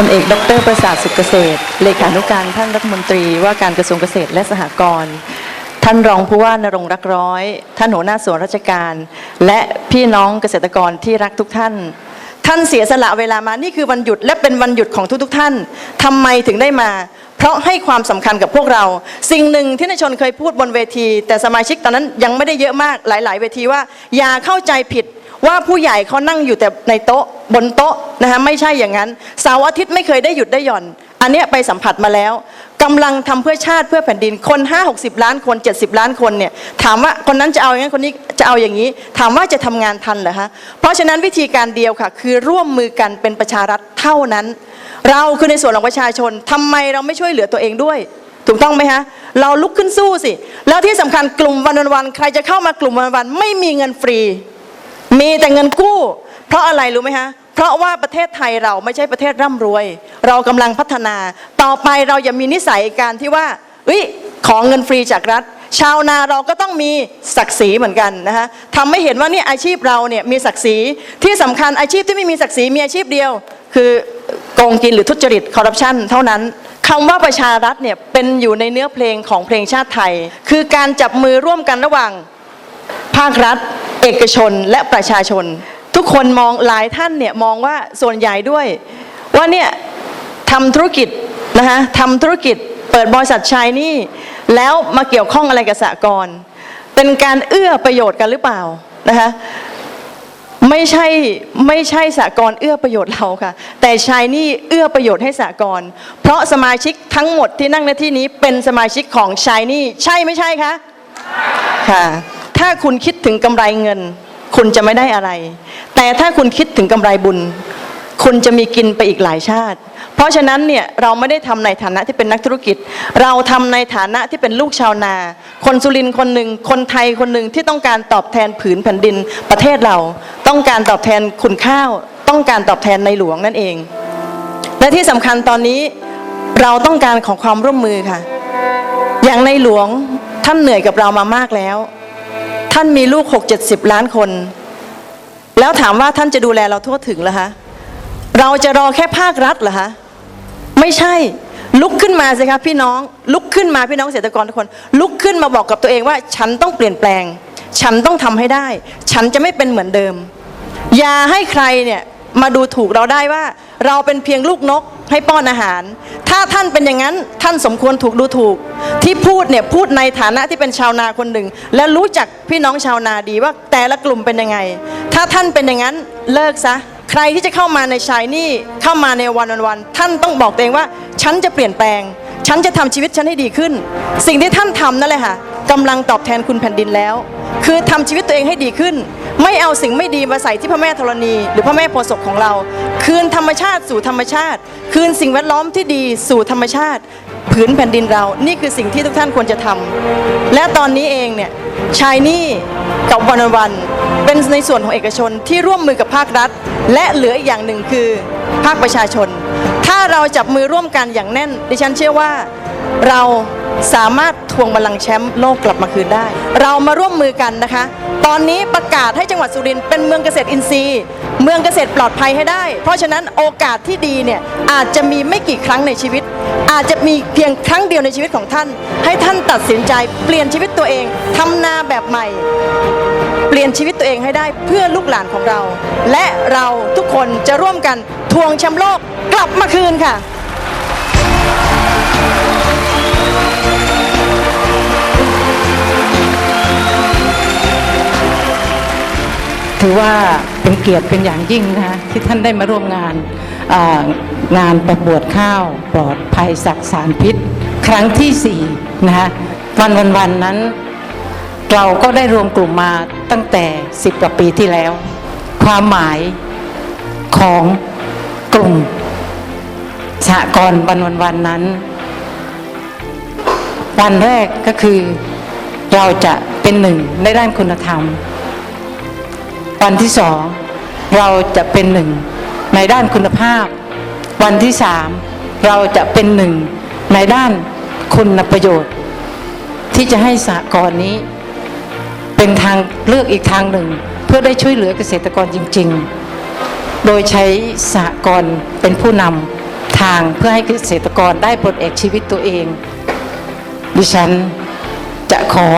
พลเอก ดร ประสาทสุขเกษตร เลขานุการท่านรัฐมนตรีว่าการกระทรวงเกษตรและสหกรณ์ ท่านรองผู้ว่านรงรักร้อย ท่านหัวหน้าส่วนราชการ และพี่น้องเกษตรกรที่รักทุกท่าน ท่านเสียสละเวลามา นี่คือวันหยุดและเป็นวันหยุดของทุก ๆ ท่านทำไมถึงได้มา เพราะให้ความสำคัญกับพวกเรา สิ่งหนึ่งที่นายชนเคยพูดบนเวที แต่สมาชิกตอนนั้นยังไม่ได้เยอะมากหลาย ๆ เวทีว่า อย่าเข้าใจผิด ว่าผู้ใหญ่เขานั่งอยู่แต่ในโต๊ะบนโต๊ะนะคะไม่ใช่อย่างนั้นเสาร์อาทิตย์ไม่เคยได้หยุดได้หย่อน อันนี้ไปสัมผัสมาแล้วกำลังทำเพื่อชาติเพื่อแผ่นดินคน 5 60 ล้านคน 70 ล้านคนเนี่ยถามว่าคนนั้นจะเอาอย่างนั้นคนนี้จะเอาอย่างนี้ ถามว่าจะทำงานทันเหรอคะเพราะฉะนั้นวิธีการเดียวค่ะ คือร่วมมือกันเป็นประชารัฐเท่านั้น เราคือในส่วนของประชาชนทำไมเราไม่ช่วยเหลือตัวเองด้วยถูกต้องไหมฮะ เราลุกขึ้นสู้สิ แล้วที่สำคัญกลุ่มวันวันใครจะเข้ามากลุ่มวันวันไม่มีเงินฟรี มีแต่เงินกู้ เพราะอะไรรู้ไหมฮะเพราะว่าประเทศไทยเราไม่ใช่ประเทศร่ำรวย เรากำลังพัฒนา ต่อไปเราอย่ามีนิสัยการที่ว่าเอ้ยของเงินฟรีจากรัฐ ชาวนาเราก็ต้องมีศักดิ์ศรีเหมือนกันนะฮะทำให้เห็นว่าเนี่ยอาชีพเราเนี่ยมีศักดิ์ศรีที่สำคัญอาชีพที่ไม่มีศักดิ์ศรีมีอาชีพเดียว คือโกงกินหรือทุจริตคอร์รัปชันเท่านั้นคำว่าประชารัฐเนี่ยเป็นอยู่ในเนื้อเพลงของเพลงชาติไทย คือการจับมือร่วมกันระหว่าง ภาครัฐ เอกชนและประชาชน ทุกคนมองหลายท่านเนี่ยมองว่าส่วนใหญ่ด้วย ว่าเนี่ยทำธุรกิจนะคะทำธุรกิจเปิดบริษัทชายนี่แล้วมาเกี่ยวข้องอะไรกับสหกรณ์เป็นการเอื้อประโยชน์กันหรือเปล่านะคะไม่ใช่ไม่ใช่สหกรเอื้อประโยชน์เราค่ะ แต่ชายนี่เอื้อประโยชน์ให้สหกรเพราะสมาชิกทั้งหมดที่นั่งในที่นี้เป็นสมาชิกของชายนี่ใช่ไม่ใช่คะ ค่ะ ถ้าคุณคิดถึงกำไรเงิน คุณจะไม่ได้อะไร แต่ถ้าคุณคิดถึงกำไรบุญ คุณจะมีกินไปอีกหลายชาติ เพราะฉะนั้นเนี่ยเราไม่ได้ทำในฐานะที่เป็นนักธุรกิจ เราทำในฐานะที่เป็นลูกชาวนา คนสุรินทร์คนหนึ่งคนไทยคนหนึ่งที่ต้องการตอบแทนผืนแผ่นดินประเทศเรา ต้องการตอบแทนคุณข้าว ต้องการตอบแทนในหลวงนั่นเอง และที่สำคัญตอนนี้เราต้องการของความร่วมมือค่ะ อย่างในหลวง ท่านเหนื่อยกับเรามามากแล้ว ท่านมีลูกหกเจ็ดสิบล้านคน แล้วถามว่าท่านจะดูแลเราทั่วถึงเหรอคะเราจะรอแค่ภาครัฐเหรอคะไม่ใช่ลุกขึ้นมาสิคะพี่น้อง ลุกขึ้นมาพี่น้องเกษตรกรทุกคน ลุกขึ้นมาบอกกับตัวเองว่า ฉันต้องเปลี่ยนแปลง ฉันต้องทำให้ได้ ฉันจะไม่เป็นเหมือนเดิม อย่าให้ใครเนี่ยมาดูถูกเราได้ว่า เราเป็นเพียงลูกนก ให้ป้อนอาหาร ถ้าท่านเป็นอย่างนั้นท่านสมควรถูกดูถูก ที่พูดเนี่ยพูดในฐานะที่เป็นชาวนาคนหนึ่ง และรู้จักพี่น้องชาวนาดีว่าแต่ละกลุ่มเป็นยังไง ถ้าท่านเป็นอย่างนั้นเลิกซะใครที่จะเข้ามาในชายนี่เข้ามาในวันวันๆท่านต้องบอกตัวเองว่า ฉันจะเปลี่ยนแปลง ฉันจะทำชีวิตฉันให้ดีขึ้น สิ่งที่ท่านทำนั่นแหละค่ะกำลังตอบแทนคุณแผ่นดินแล้ว คือทำชีวิตตัวเองให้ดีขึ้น ไม่เอาสิ่งไม่ดีมาใส่ที่พระแม่ธรณี หรือพระแม่โพศพของเรา คืนธรรมชาติสู่ธรรมชาติ คืนสิ่งแวดล้อมที่ดีสู่ธรรมชาติ ผืนแผ่นดินเรา นี่คือสิ่งที่ทุกท่านควรจะทำและตอนนี้เองเนี่ยชายนี่กับวันวันเป็นในส่วนของเอกชนที่ร่วมมือกับภาครัฐ และเหลืออีกอย่างหนึ่งคือภาคประชาชน ถ้าเราจับมือร่วมกันอย่างแน่น ดิฉันเชื่อว่า เราสามารถทวงบัลลังก์แชมป์โลกกลับมาคืนได้ เรามาร่วมมือกันนะคะ ตอนนี้ประกาศให้จังหวัดสุรินทร์เป็นเมืองเกษตรอินทรีย์ เมืองเกษตรปลอดภัยให้ได้ เพราะฉะนั้นโอกาสที่ดีเนี่ยอาจจะมีไม่กี่ครั้งในชีวิต อาจจะมีเพียงครั้งเดียวในชีวิตของท่าน ให้ท่านตัดสินใจเปลี่ยนชีวิตตัวเองทำนาแบบใหม่ เปลี่ยนชีวิตตัวเองให้ได้เพื่อลูกหลานของเรา และเราทุกคนจะร่วมกันทวงแชมป์โลกกลับมาคืนค่ะ ถือว่าเป็นเกียรติเป็นอย่างยิ่งนะคะที่ท่านได้มาร่วมงานงานประบวดข้าวปลอดภัยสักสารพิษ ครั้งที่สี่นะคะวันวันวันนั้น เราก็ได้รวมกลุ่มมาตั้งแต่ 10 กว่าปีที่แล้ว ความหมายของกลุ่มสหกรณ์วันวันวันนั้น วันแรกก็คือเราจะเป็นหนึ่งในด้านคุณธรรม วันที่สองเราจะเป็นหนึ่งในด้านคุณภาพ วันที่สามเราจะเป็นหนึ่งในด้านคุณประโยชน์ ที่จะให้สหกรณ์นี้ เป็นทางเลือกอีกทางหนึ่ง เพื่อได้ช่วยเหลือเกษตรกรจริง ๆ โดยใช้สหกรณ์เป็นผู้นำทางเพื่อให้เกษตรกรได้ปลดเอกชีวิตตัวเอง ดิฉันจะขอ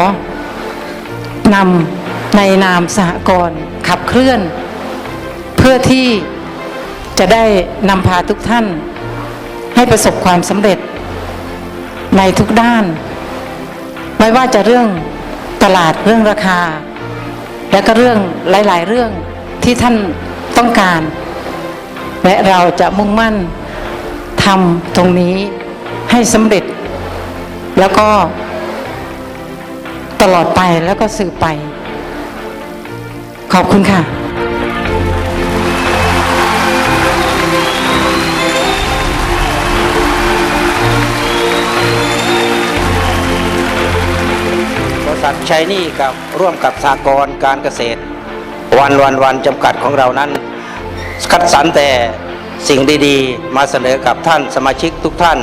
นำในนามสหกรณ์ ขับเคลื่อน เพื่อที่จะได้นำพาทุกท่าน ให้ประสบความสำเร็จในทุกด้าน ไม่ว่าจะเรื่องตลาดเรื่องราคา และก็เรื่องหลาย ๆ เรื่องที่ท่านต้องการ และเราจะมุ่งมั่นทำตรงนี้ให้สำเร็จ แล้วก็ตลอดไปแล้วก็สืบไป ขอบคุณค่ะ บริษัทชัยนี่กับร่วมกับสากรณ์การเกษตร วันวันวันจำกัดของเรานั้น คัดสรรแต่สิ่งดีๆ มาเสนอกับท่านสมาชิกทุกท่าน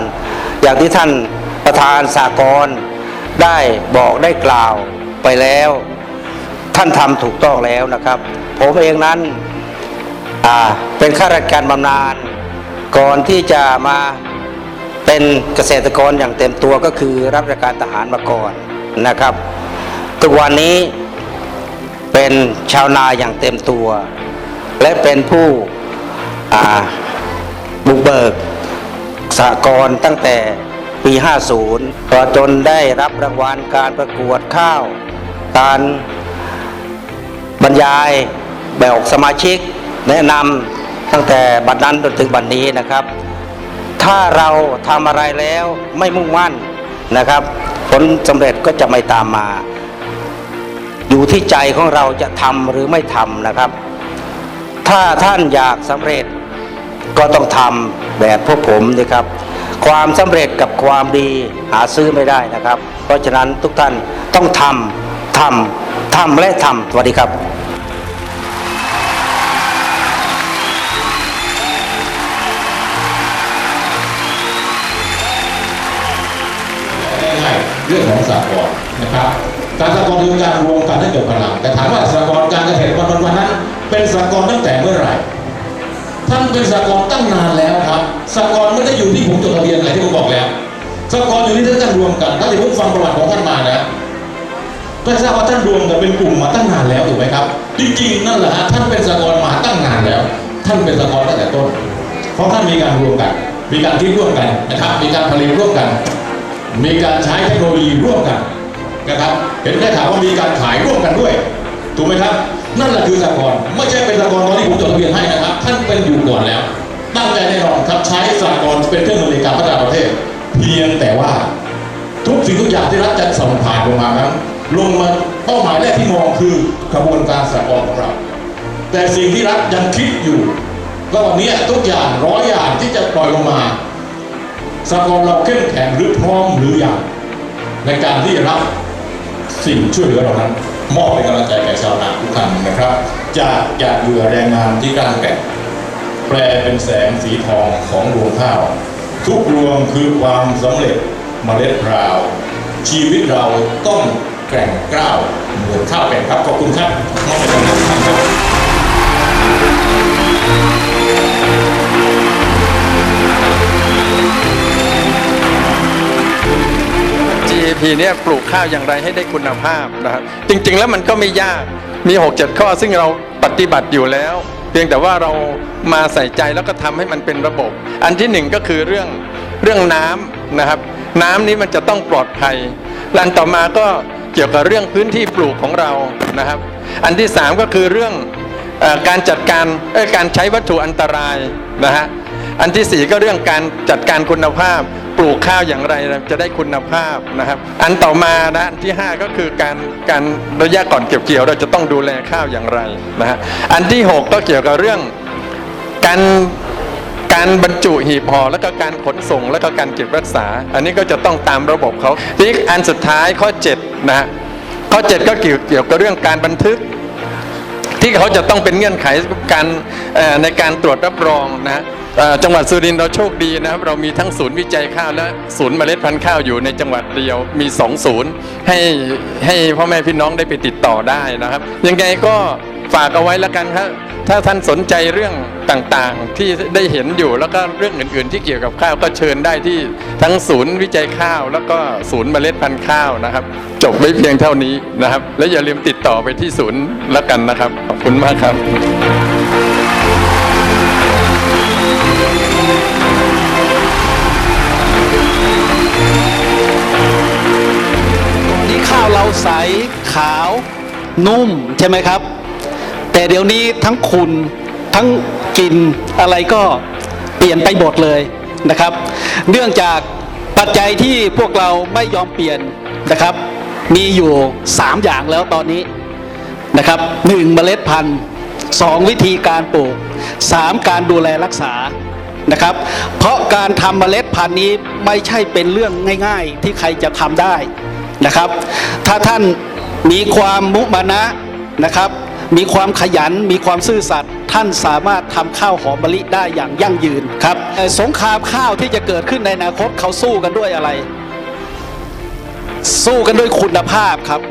อย่างที่ท่านประธานสากรณ์ได้บอกได้กล่าวไปแล้ว ท่านทำถูกต้องแล้วนะครับ ผมเองนั้นเป็นข้าราชการบำนาญก่อนที่จะมาเป็นเกษตรกรอย่างเต็มตัวก็คือรับราชการทหารมาก่อนนะครับ ทุกวันนี้เป็นชาวนาอย่างเต็มตัว และเป็นผู้บุกเบิกสหกรตั้งแต่ปี 50ก็จนได้รับรางวัลการประกวดข้าว การ บรรยายแบบสมาชิก แนะนำตั้งแต่บัดนั้นจนถึงบัดนนี้นะครับ ถ้าเราทำอะไรแล้วไม่มุ่งมั่นนะครับ ผลสำเร็จก็จะไม่ตามมา อยู่ที่ใจของเราจะทำหรือไม่ทำนะครับ ถ้าท่านอยากสำเร็จก็ต้องทำแบบพวกผมนะครับ ความสำเร็จกับความดีหาซื้อไม่ได้นะครับ เพราะฉะนั้นทุกท่านต้องทำทำทำและทำสวัสดีครับ เรื่องของสากลนะครับการสากลคือการรวมกันให้เกิดพลังแต่ถามว่าสากลการเกษตรวันวันๆนั้น เป็นสากลตั้งแต่เมื่อไหร่ท่านเป็นสากลตั้งนานแล้วครับสากลไม่ได้อยู่ที่ผมจดทะเบียนอะไรที่ผมบอกแล้วสากลอยู่ที่ท่านรวมกันถ้าที่ผมฟังประวัติของท่านมานะก็ทราบว่าท่านรวมกันเป็นกลุ่มมาตั้งนานแล้วถูกไหมครับ จริงๆนั่นแหละฮะท่านเป็นสากลมาตั้งนานแล้ว ท่านเป็นสากลตั้งแต่ต้น เพราะท่านมีการรวมกัน มีการคิดร่วมกันนะครับ มีการผลิตร่วมกัน มีการใช้เทคโนโลยีร่วมกันนะครับ เห็นได้ข่าวว่ามีการขายร่วมกันด้วย ถูกไหมครับ นั่นแหละคือสากลไม่ใช่เป็นสากลตอนที่ผมจดทะเบียนให้นะครับ ท่านเป็นอยู่ก่อนแล้ว ตั้งใจแน่นอนครับใช้สากลเป็นเครื่องมือในการพัฒนาประเทศ เพียงแต่ว่า ทุกสิ่งทุกอย่างที่รัฐจะส่งผ่านลงมานั้นลงมาเป้าหมายแรกที่มองคือกระบวนการสากลของเรา แต่สิ่งที่รัฐยังคิดอยู่ก็วันนี้ทุกอย่างร้อยอย่างที่จะปล่อยลงมา สากลเราเข้มแข็งหรือพร้อมหรือยังในการที่จะรับสิ่งช่วยเหลือเหล่านั้น มอบเป็นกำลังใจแก่ชาวนาทุกท่านนะครับ จากหยาดเหงื่อแรงงานที่กล้าแกร่งแปลเป็นแสงสีทองของรวงข้าว ทุกรวงคือความสำเร็จมเมล็ดราว ชีวิตเราต้องแกร่งกล้าวเหมือนข้าวแกร่งครับขอบคุณครับมอบเป็นกำลังใจครับ GAP เนี่ยปลูกข้าวอย่างไรให้ได้คุณภาพนะครับจริงๆแล้วมันก็ไม่ยากมี 6-7 ข้อซึ่งเราปฏิบัติอยู่แล้ว เพียงแต่ว่าเรามาใส่ใจแล้วก็ทำให้มันเป็นระบบ อันที่หนึ่งก็คือเรื่องเรื่องน้ำนะครับ น้ำนี้มันจะต้องปลอดภัยลันต่อมาก็เกี่ยวกับเรื่องพื้นที่ปลูกของเรานะครับ อันที่สามก็คือเรื่องอการจัดการการใช้วัตถุอันตรายนะฮะอันที่สี่ก็เรื่องการจัดการคุณภาพ ปลูกข้าวอย่างไรจะได้คุณภาพนะครับ อันต่อมานะอันที่ห้าก็คือการการระยะก่อนเก็บเกี่ยวเราจะต้องดูแลข้าวอย่างไรนะฮะอันที่หกก็เกี่ยวกับเรื่องการการบรรจุหีบห่อแล้วก็การขนส่งแล้วก็การเก็บรักษา อันนี้ก็จะต้องตามระบบเขาทีนี้อันสุดท้ายข้อ7นะฮะข้อ 7 ก็เกี่ยวเกี่ยวกับเรื่องการบันทึก ที่เขาจะต้องเป็นเงื่อนไขการในการตรวจรับรองนะ จังหวัดสุรินทร์เราโชคดีนะครับ เรามีทั้งศูนย์วิจัยข้าวและศูนย์เมล็ดพันธุ์ข้าวอยู่ในจังหวัดเดียวมีสองศูนย์ให้ให้พ่อแม่พี่น้องได้ไปติดต่อได้นะครับ ยังไงก็ฝากเอาไว้แล้วกันครับถ้าท่านสนใจเรื่องต่างๆที่ได้เห็นอยู่แล้วก็เรื่องอื่น ๆ ที่เกี่ยวกับข้าวก็เชิญได้ที่ทั้งศูนย์วิจัยข้าว แล้วก็ศูนย์เมล็ดพันธุ์ข้าวนะครับ จบไว้เพียงเท่านี้นะครับ และอย่าลืมติดต่อไปที่ศูนย์แล้วกันนะครับขอบคุณมากครับ ใสขาวนุ่มใช่ไหมครับ แต่เดี๋ยวนี้ทั้งคุณทั้งกินอะไรก็เปลี่ยนไปหมดเลยนะครับ เนื่องจากปัจจัยที่พวกเราไม่ยอมเปลี่ยนนะครับ มีอยู่ 3 อย่างแล้วตอนนี้นะครับหนึ่งเมล็ดพันธุ์สองวิธีการปลูกสามการดูแลรักษานะครับ เพราะการทำเมล็ดพันธุ์นี้ไม่ใช่เป็นเรื่องง่าย ๆ ที่ใครจะทำได้ นะครับ ถ้าท่านมีความมุมานะนะครับ มีความขยันมีความซื่อสัตย์ท่านสามารถทำข้าวหอมมะลิได้อย่างยั่งยืนครับสงครามข้าวที่จะเกิดขึ้นในอนาคตเขาสู้กันด้วยอะไร สู้กันด้วยคุณภาพครับ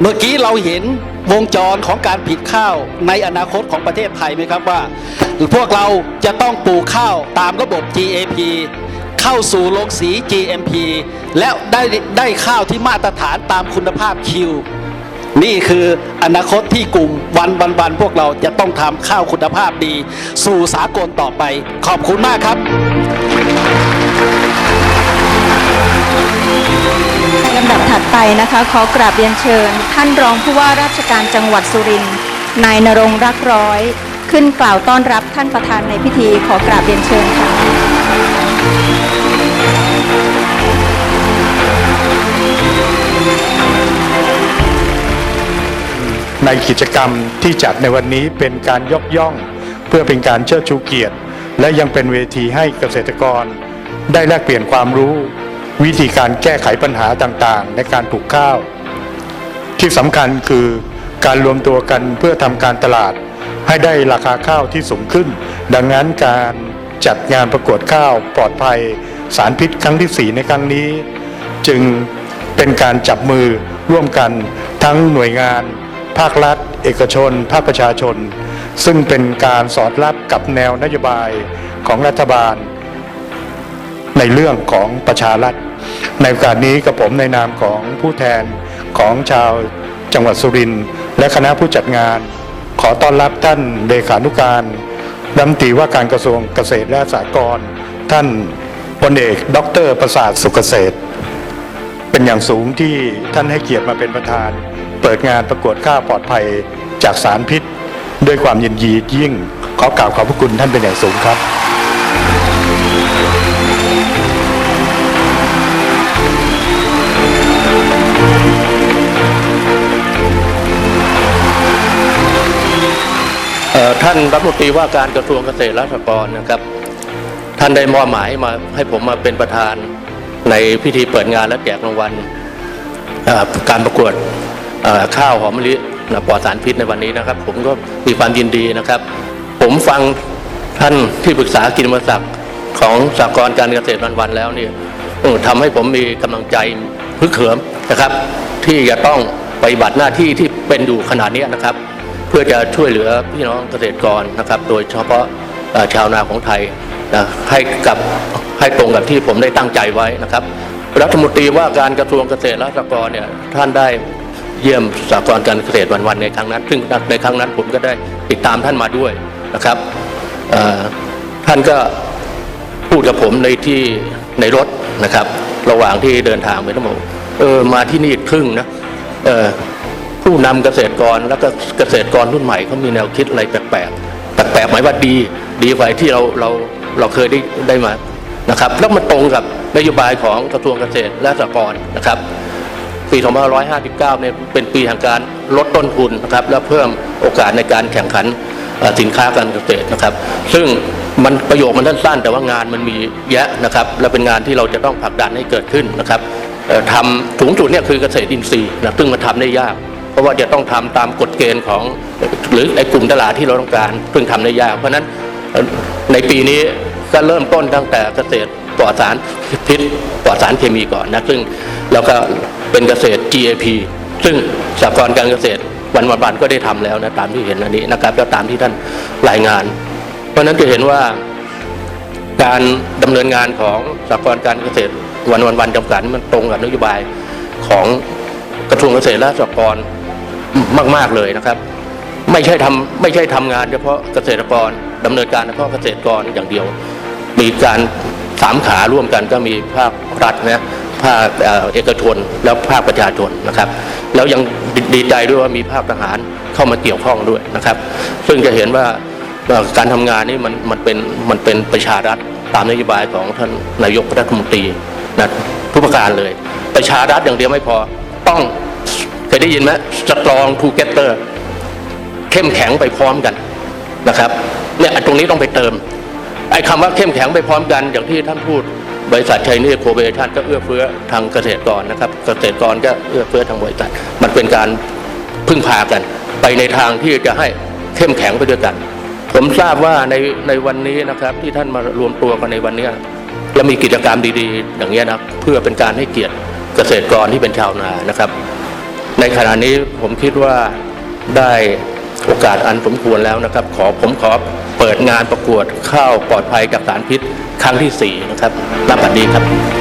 เมื่อกี้เราเห็นวงจรของการผลิตข้าวในอนาคตของประเทศไทยไหมครับว่า พวกเราจะต้องปลูกข้าวตามระบบ GAP เข้าสู่โรงสี GMP และได้ได้ข้าวที่มาตรฐานตามคุณภาพคิว นี่คืออนาคตที่กลุ่มวันวันวันพวกเราจะต้องทำข้าวคุณภาพดี สู่สากลต่อไป ขอบคุณมากครับลำดับถัดไปนะคะ ขอกราบเรียนเชิญ ท่านรองผู้ว่าราชการจังหวัดสุรินทร์นายนรงรักร้อย ขึ้นกล่าวต้อนรับท่านประธานในพิธีขอกราบเรียนเชิญค่ะ ในกิจกรรมที่จัดในวันนี้เป็นการยกย่อง เพื่อเป็นการเชิดชูเกียรติ และยังเป็นเวทีให้เกษตรกร ได้แลกเปลี่ยนความรู้ วิธีการแก้ไขปัญหาต่างๆ ในการปลูกข้าว ที่สำคัญคือการรวมตัวกันเพื่อทำการตลาด ให้ได้ราคาข้าวที่สูงขึ้น ดังนั้นการ จัดงานประกวดข้าวปลอดภัยสารพิษครั้งที่ 4 ในครั้งนี้ จึงเป็นการจับมือร่วมกันทั้งหน่วยงาน ภาครัฐ เอกชน ภาคประชาชน ซึ่งเป็นการสอดรับกับแนวนโยบายของรัฐบาล ในเรื่องของประชารัฐ ในโอกาสนี้กับผมในนามของผู้แทนของชาวจังหวัดสุรินทร์และคณะผู้จัดงาน ขอต้อนรับท่านเลขานุการ รัฐมนตรีว่าการกระทรวงเกษตรและสหกรณ์ท่านพลเอกดรประสาทสุขเกษตร เป็นอย่างสูงที่ท่านให้เกียรติมาเป็นประธาน เปิดงานประกวดข้าวปลอดภัยจากสารพิษ ด้วยความยินดียิ่งขอกล่าวขอบพระคุณท่านเป็นอย่างสูงครับ ท่านรัฐมนตรีว่าการกระทรวงเกษตรและสหกรณ์นะครับ ท่านได้มอบหมายมาให้ผมมาเป็นประธานในพิธีเปิดงานและแจกรางวัลการประกวดข้าวหอมมะลินะปลอดสารพิษในวันนี้นะครับ ผมก็มีความยินดีนะครับ ผมฟังท่านที่ปรึกษากินมศักดิ์ของสหกรการเกษตรวันๆแล้วเนี่ยเออทำให้ผมมีกำลังใจฮึกเหิมนะครับ ที่จะต้องปฏิบัติหน้าที่ที่เป็นอยู่ขนาดนี้นะครับ เพื่อจะช่วยเหลือพี่น้องเกษตรกรนะครับ โดยเฉพาะชาวนาของไทยนะให้กับให้ตรงกับที่ผมได้ตั้งใจไว้นะครับ รัฐมนตรีว่าการกระทรวงเกษตรและสหกรณ์เนี่ยท่านได้เยี่ยมสหกรณ์การเกษตรวันๆในครั้งนั้นซึ่งในครั้งนั้นผมก็ได้ติดตามท่านมาด้วยนะครับท่านก็พูดกับผมในที่ในรถนะครับ ระหว่างที่เดินทางไปทั้งหมดเออมาที่นี่ครึ่งนะเออ ผู้นำเกษตรกรแล้วก็เกษตรกรรุ่นใหม่เขามีแนวคิดอะไรแปลกๆแปลกๆหมายว่าดีดีกว่าที่เราเราเราเคยได้ได้มานะครับแล้วมันตรงกับนโยบายของกระทรวงเกษตรและสหกรณ์นะครับ ปี 2559 เนี่ยเป็นปีแห่งการลดต้นทุนนะครับและเพิ่มโอกาสในการแข่งขันสินค้าการเกษตรนะครับ ซึ่งมันประโยคมันสั้นๆ แต่ว่างานมันมีแยะนะครับ และเป็นงานที่เราจะต้องผลักดันให้เกิดขึ้นนะครับทำสูงสุดเนี่ยคือเกษตรอินทรีย์นะซึ่งมันทำได้ยาก เพราะว่าจะต้องทำตามกฎเกณฑ์ของหรือไอ้กลุ่มตลาดที่เราต้องการซึ่งทำได้ยาก เพราะฉะนั้นในปีนี้ก็เริ่มต้นตั้งแต่เกษตรปลอดสารพิษปลอดสารเคมีก่อนนะซึ่งแล้วก็เป็นเกษตร GAP ซึ่งสหกรณ์การเกษตรวันวันวันก็ได้ทำแล้วนะตามที่เห็นอันนี้นะครับแล้วตามที่ท่านรายงาน เพราะฉะนั้นจะเห็นว่าการดำเนินงานของสหกรณ์การเกษตรวันวันวันจำกัดนี่มันตรงกับนโยบายของกระทรวงเกษตรและสหกรณ์ มาก ๆเลยนะครับ ไม่ใช่ทำไม่ใช่ทำงานเฉพาะเกษตรกรดำเนินการเฉพาะเกษตรกรอย่างเดียว มีการสามขาร่วมกันก็มีภาครัฐนะภาคเอกชนแล้วภาคประชาชนนะครับ แล้วยังดดีใจด้วยว่ามีภาคทหารเข้ามาเกี่ยวข้องด้วยนะครับ ซึ่งจะเห็นว่าการทำงานนี่มันมันเป็นมันเป็นประชารัฐตามนโยบายของท่านนายกรัฐมนตรีนะทุกประการเลย ประชารัฐอย่างเดียวไม่พอต้อง ยได้ยินไหม strong together เข้มแข็งไปพร้อมกันนะครับเนี่ยตรงนี้ต้องไปเติมไอ้คำว่าเข้มแข็งไปพร้อมกันอย่างที่ท่านพูด บริษัทไชนีโคเบชันก็เอื้อเฟื้อทางเกษตรกรนะครับ เกษตรกรก็เอื้อเฟื้อทางบริษัท มันเป็นการพึ่งพากัน ไปในทางที่จะให้เข้มแข็งไปด้วยกัน ผมทราบว่าในในวันนี้นะครับที่ท่านมารวมตัวกันในวันเนี้ยและมีกิจกรรมดีๆ อย่างเงี้ยนะเพื่อเป็นการให้เกียรติเกษตรกรที่เป็นชาวนานะครับ ในขณะนี้ผมคิดว่าได้โอกาสอันสมควรแล้วนะครับ ขอผมขอเปิดงานประกวดข้าวปลอดภัยจากสารพิษครั้งที่ 4 นะครับรับบัดนี้ครับ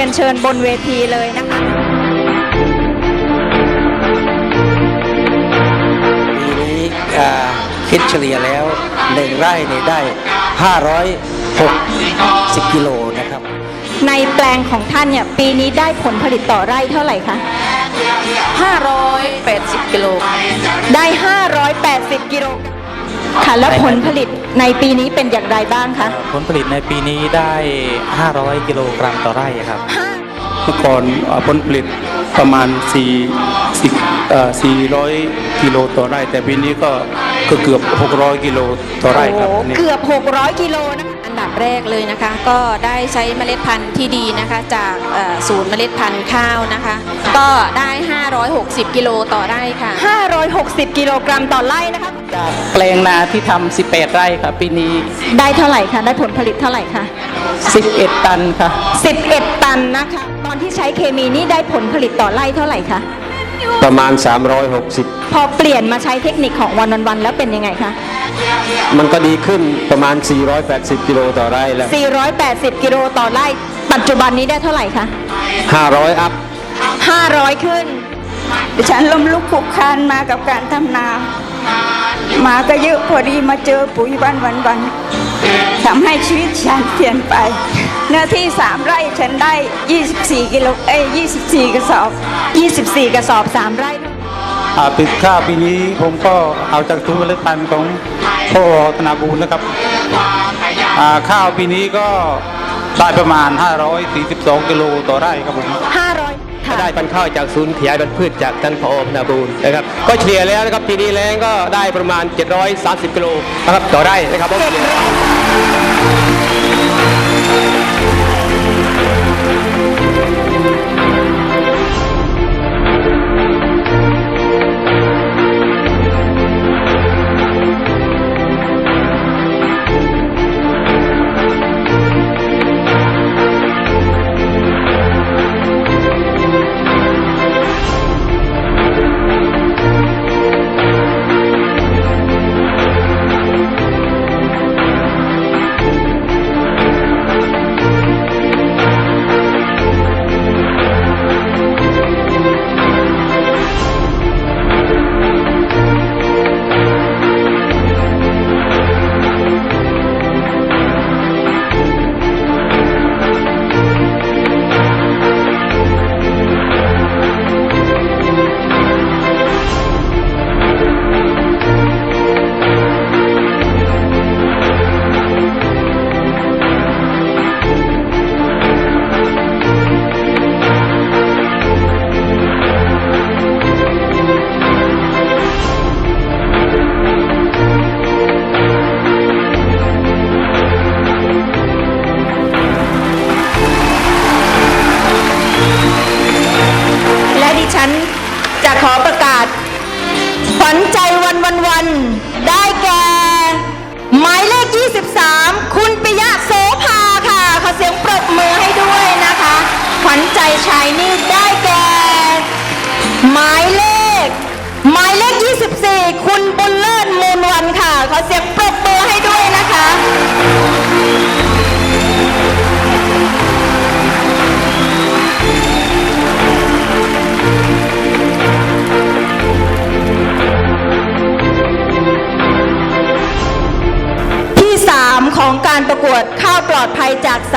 รียนเชิญบนเวทีเลยนะคะ ปีนี้อ่าคิดเฉลี่ยแล้วหนึ่งไร่เนี่ยได้ 560 กิโลนะครับ ในแปลงของท่านเนี่ยปีนี้ได้ผลผลิตต่อไร่เท่าไหร่คะ 580 กิโลค่ะได้ 580 กิโลกรัม ค่ะ แล้วผลผลิตในปีนี้เป็นอย่างไรบ้างคะ ผลผลิตในปีนี้ได้ 500 กิโลกรัมต่อไร่ครับห้า เมื่อก่อนเอ่อผลผลิตประมาณ4 4เอ่อ400 กิโลต่อไร่ แต่ปีนี้ก็ก็เกือบ 600 กิโลต่อไร่ครับโอ้อันนี้เกือบ 600 กิโลนะคะอันดับแรกเลยนะคะ ก็ได้ใช้เมล็ดพันธุ์ที่ดีนะคะ จากเอ่อศูนย์เมล็ดพันธุ์ข้าวนะคะ ก็ได้ 560 กิโลต่อไร่ค่ะ 560 กิโลกรัมต่อไร่นะคะจากแปลงนาที่ทำ18 ไร่ค่ะปีนี้ ได้เท่าไหร่คะได้ผลผลิตเท่าไหร่คะ 11 ตันค่ะ 11 ตันนะคะ ตอนที่ใช้เคมีนี่ได้ผลผลิตต่อไร่เท่าไหร่คะ ประมาณ 360 พอเปลี่ยนมาใช้เทคนิคของวันวันๆแล้วเป็นยังไงคะ มันก็ดีขึ้นประมาณ 480 กิโลต่อไร่แล้ว 480 กิโลต่อไร่ ปัจจุบันนี้ได้เท่าไหร่คะ 500 อัพ 500 ขึ้น ดิฉันล้มลุกคลุกคลานมากับการทำนา มาก็เยอะพอดีมาเจอปุ๋ยวันวันวันทำให้ชีวิตฉันเปลี่ยนไป เนื้อที่สามไร่ฉันได้ 24 กิโลเอ้ย24 กระสอบ 24 กระสอบ3ไร่อ่าปิดข้าวปีนี้ผมก็เอาจากทุนเมล็ดพันธุ์ของพ่อธนาบูรณ์นะครับอ่าข้าวปีนี้ก็ได้ประมาณ 542 กิโลต่อไร่ครับผม ได้พันธุ์ข้าวจากศูนย์ขยายพันธุ์พืชจากท่านพอพนาบูลนะครับก็เฉลี่ยแล้วนะครับปีนี้แรงก็ได้ประมาณ 730 กิโลนะครับต่อไร่นะครับ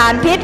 ากสารพิษ